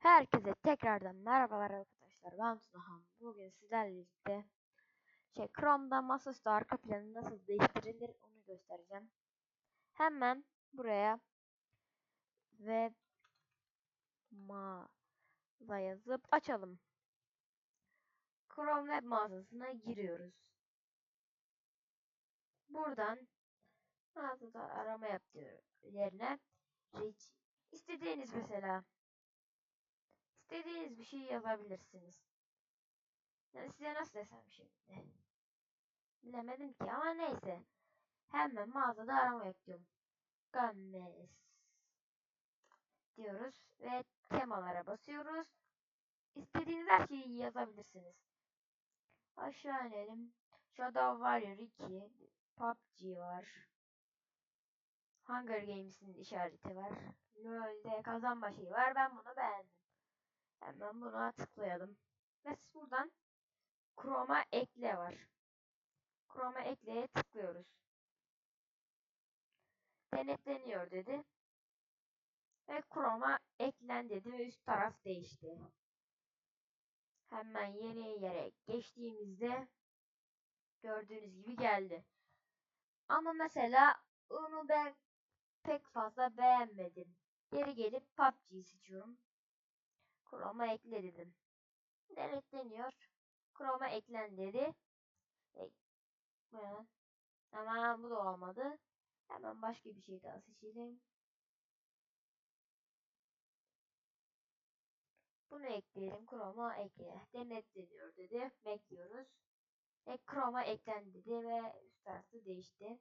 Herkese tekrardan merhabalar arkadaşlar. Ben Tunahan. Bugün sizlerle birlikte şey Chrome'da masaüstü arka planı nasıl değiştirilir onu göstereceğim. Hemen buraya ve mağaza yazıp açalım. Chrome web mağazasına giriyoruz. Buradan mağazada arama yap diyor yerine reach istediğiniz mesela istediğiniz bir şey yazabilirsiniz. Yani size nasıl desem şimdi. Bilemedim ki ama neyse. Hemen mağazada arama yapıyorum. Gammes diyoruz ve temalara basıyoruz. İstediğiniz her şeyi yazabilirsiniz. Aşağı inelim. Shadow Warrior 2, PUBG var. Hunger Games'in işareti var. LoL'de kazanma şeyi var. Ben bunu beğendim. Hemen buna tıklayalım. Ve buradan Chrome'a ekle var. Chrome'a ekleye tıklıyoruz. Denetleniyor dedi. Ve Chrome'a eklen dedi ve üst taraf değişti. Hemen yeni yere geçtiğimizde gördüğünüz gibi geldi. Ama mesela onu ben pek fazla beğenmedim. Geri gelip PUBG'yi seçiyorum. Chrome'a ekle dedim. Denetleniyor. Chrome'a eklen dedi. E. Ama bu da olmadı. Hemen başka bir şey daha seçelim. Bunu ekleyelim. Chrome'a ekle. Denetleniyor dedi. Bekliyoruz. Ve Chrome'a eklen dedi ve üst tarafı değişti.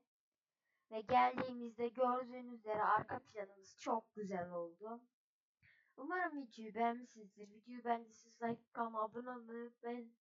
Ve geldiğimizde gördüğünüz üzere arka planımız çok güzel oldu. Umarım videoyu beğenmişsinizdir. Videoyu beğendiyseniz like kanalıma abone olmayı unutmayın.